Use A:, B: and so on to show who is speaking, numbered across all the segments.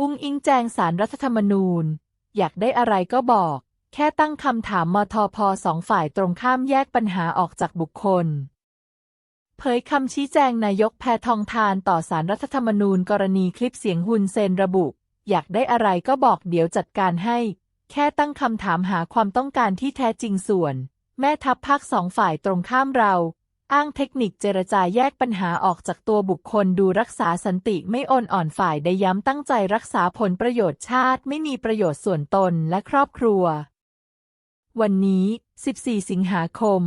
A: อุ้งอิงแจงสารรัฐธรรมนูญ อยากได้อะไรก็บอก แค่ตั้งคำถามมทพสองฝ่ายตรงข้ามแยกปัญหาออกจากบุคคล เผยคำชี้แจงนายกแพทองทานต่อสารรัฐธรรมนูญกรณีคลิปเสียงฮุนเซนระบุ อยากได้อะไรก็บอกเดี๋ยวจัดการให้ แค่ตั้งคำถามหาความต้องการที่แท้จริงส่วน แม่ทัพภาคสองฝ่ายตรงข้ามเรา อ้างเทคนิคเจรจาแยกปัญหาออกจากตัวบุคคลดูรักษาสันติไม่โอนอ่อนฝ่ายได้ย้ำตั้งใจรักษาผลประโยชน์ชาติไม่มีประโยชน์ส่วนตนและครอบครัว วันนี้ 14 สิงหาคม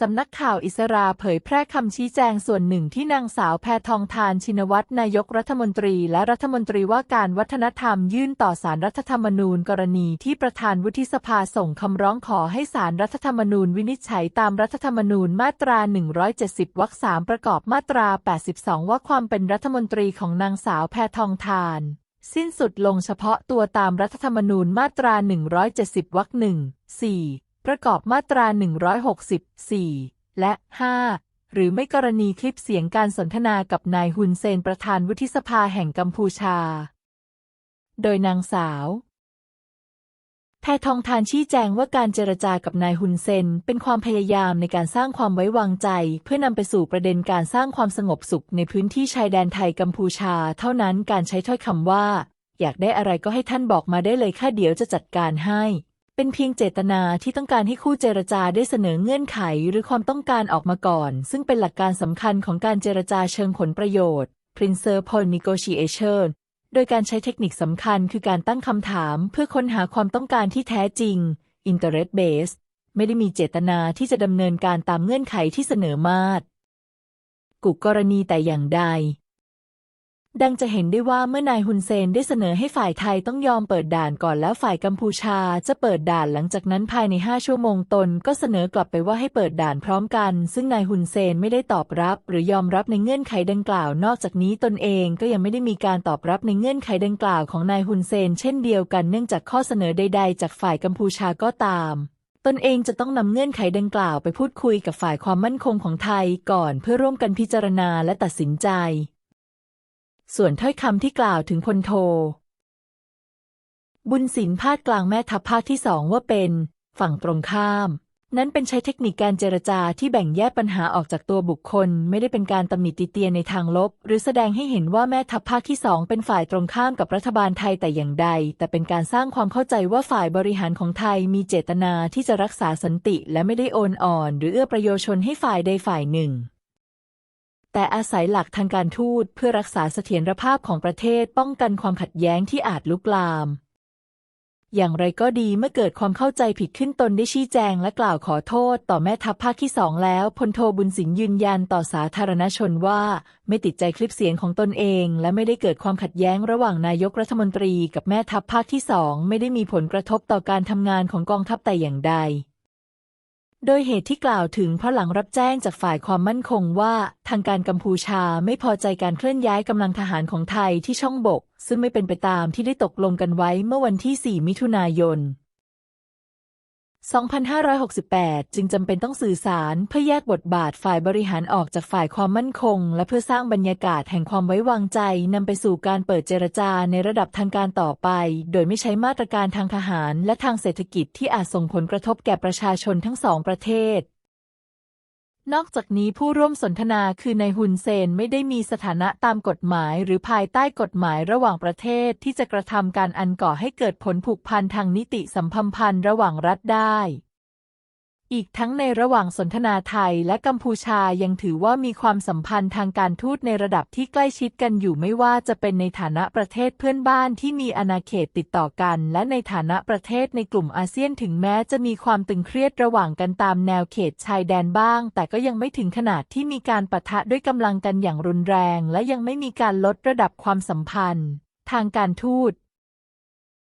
A: สำนักข่าวอิสราเผยแพร่คำชี้แจงส่วนหนึ่งที่นางสาวแพทองทานชินวัตรนายกรัฐมนตรีและรัฐมนตรีว่าการวัฒนธรรมยื่นต่อสารรัฐธรรมนูญกรณีที่ประธานวุฒิสภาส่งคำร้องขอให้สารรัฐธรรมนูญวินิจฉัยตามรัฐธรรมนูญมาตรา 170 วรรคสามประกอบมาตรา 82 ว่าความเป็นรัฐมนตรีของนางสาวแพทองทาน สิ้นสุดลงเฉพาะตัวตามรัฐธรรมนูญมาตรา 170 วรรคหนึ่ง4 ประกอบมาตรา 164 และ 5 หรือไม่กรณีคลิปเสียงการสนทนากับนายฮุนเซนประธานวุฒิสภาแห่งกัมพูชา โดยนางสาวแพทองทานชี้แจงว่าการเจรจากับนายฮุนเซนเป็นความพยายามในการสร้างความไว้วางใจ เพื่อนำไปสู่ประเด็นการสร้างความสงบสุขในพื้นที่ชายแดนไทยกัมพูชา เท่านั้นการใช้ถ้อยคำว่า อยากได้อะไรก็ให้ท่านบอกมาได้เลยค่ะเดี๋ยวจะจัดการให้ เป็นเพียงเจตนาที่ต้องการให้คู่เจรจาได้เสนอเงื่อนไขหรือความต้องการออกมาก่อน ซึ่งเป็นหลักการสำคัญของการเจรจาเชิงผลประโยชน์ Principle Negotiation โดยการใช้เทคนิคสำคัญคือการตั้งคำถามเพื่อค้นหาความต้องการที่แท้จริง Interest Based ไม่ได้มีเจตนาที่จะดำเนินการตามเงื่อนไขที่เสนอมาตรกุกรณีแต่อย่างใด ดังจะเห็นได้ว่าเมื่อนายฮุนเซนได้เสนอให้ฝ่ายไทยต้องยอมเปิดด่านก่อนแล้วฝ่ายกัมพูชาจะเปิดด่านหลังจากนั้นภายใน 5 ชั่วโมงตน ก็เสนอกลับไปว่าให้เปิดด่านพร้อมกัน ซึ่งนายฮุนเซนไม่ได้ตอบรับ หรือยอมรับในเงื่อนไขดังกล่าว นอกจากนี้ตนเองก็ยังไม่ได้มีการตอบรับในเงื่อนไขดังกล่าวของนายฮุนเซนเช่นเดียวกันเนื่องจากข้อเสนอใด ๆ จากฝ่ายกัมพูชาก็ตามตนเองจะต้องนำเงื่อนไขดังกล่าวไปพูดคุยกับฝ่ายความมั่นคงของไทยก่อนเพื่อร่วมกันพิจารณาและตัดสินใจ ส่วนถ้อยคำที่กล่าวถึงพลโท บุญศิลป์พาดกลางแม่ทัพภาคที่สองว่าเป็น ฝั่งตรงข้าม นั้นเป็นใช้เทคนิคการเจรจาที่แบ่งแยกปัญหาออกจากตัวบุคคล ไม่ได้เป็นการตำหนิติเตียนในทางลบ หรือแสดงให้เห็นว่าแม่ทัพภาคที่สองเป็นฝ่ายตรงข้ามกับรัฐบาลไทยแต่อย่างใด แต่เป็นการสร้างความเข้าใจว่าฝ่ายบริหารของไทยมีเจตนาที่จะรักษาสันติ และไม่ได้โอนอ่อน หรือเอื้อประโยชนให้ฝ่ายใดฝ่ายหนึ่ง แต่อาศัยหลักทางการทูตเพื่อรักษาเสถียรภาพของประเทศป้องกันความขัดแย้งที่อาจลุกลาม อย่างไรก็ดีเมื่อเกิดความเข้าใจผิดขึ้นตนได้ชี้แจงและกล่าวขอโทษต่อแม่ทัพภาคที่สองแล้วพลโทบุญสิงห์ยืนยันต่อสาธารณชนว่า ไม่ติดใจคลิปเสียงของตนเอง และไม่ได้เกิดความขัดแย้งระหว่างนายกรัฐมนตรีกับแม่ทัพภาคที่สองไม่ได้มีผลกระทบต่อการทำงานของกองทัพแต่อย่างใด โดยเหตุที่กล่าวถึงเพราะหลังรับแจ้งจากฝ่ายความมั่นคงว่า ทางการกัมพูชาไม่พอใจการเคลื่อนย้ายกำลังทหารของไทยที่ช่องบก ซึ่งไม่เป็นไปตามที่ได้ตกลงกันไว้เมื่อวันที่ 4 มิถุนายน 2568 จึงจำเป็นต้องสื่อสารเพื่อแยกบทบาทฝ่ายบริหารออกจากฝ่ายความมั่นคง และเพื่อสร้างบรรยากาศแห่งความไว้วางใจนำไปสู่การเปิดเจรจาในระดับทางการต่อไป โดยไม่ใช้มาตรการทางทหารและทางเศรษฐกิจที่อาจส่งผลกระทบแก่ประชาชนทั้งสองประเทศ นอกจากนี้ผู้ร่วมสนทนาคือนายฮุนเซนไม่ได้มีสถานะตามกฎหมายหรือภายใต้กฎหมายระหว่างประเทศที่จะกระทำการอันก่อให้เกิดผลผูกพันทางนิติสัมพันธ์ระหว่างรัฐได้ อีกทั้งในระหว่างสนทนาไทยและกัมพูชายังถือว่ามีความสัมพันธ์ทางการทูตในระดับที่ใกล้ชิดกันอยู่ไม่ว่าจะเป็นในฐานะประเทศเพื่อนบ้านที่มีอาณาเขตติดต่อกัน และในฐานะประเทศในกลุ่มอาเซียนถึงแม้จะมีความตึงเครียดระหว่างกันตามแนวเขตชายแดนบ้าง แต่ก็ยังไม่ถึงขนาดที่มีการปะทะด้วยกำลังกันอย่างรุนแรง และยังไม่มีการลดระดับความสัมพันธ์ ทางการทูต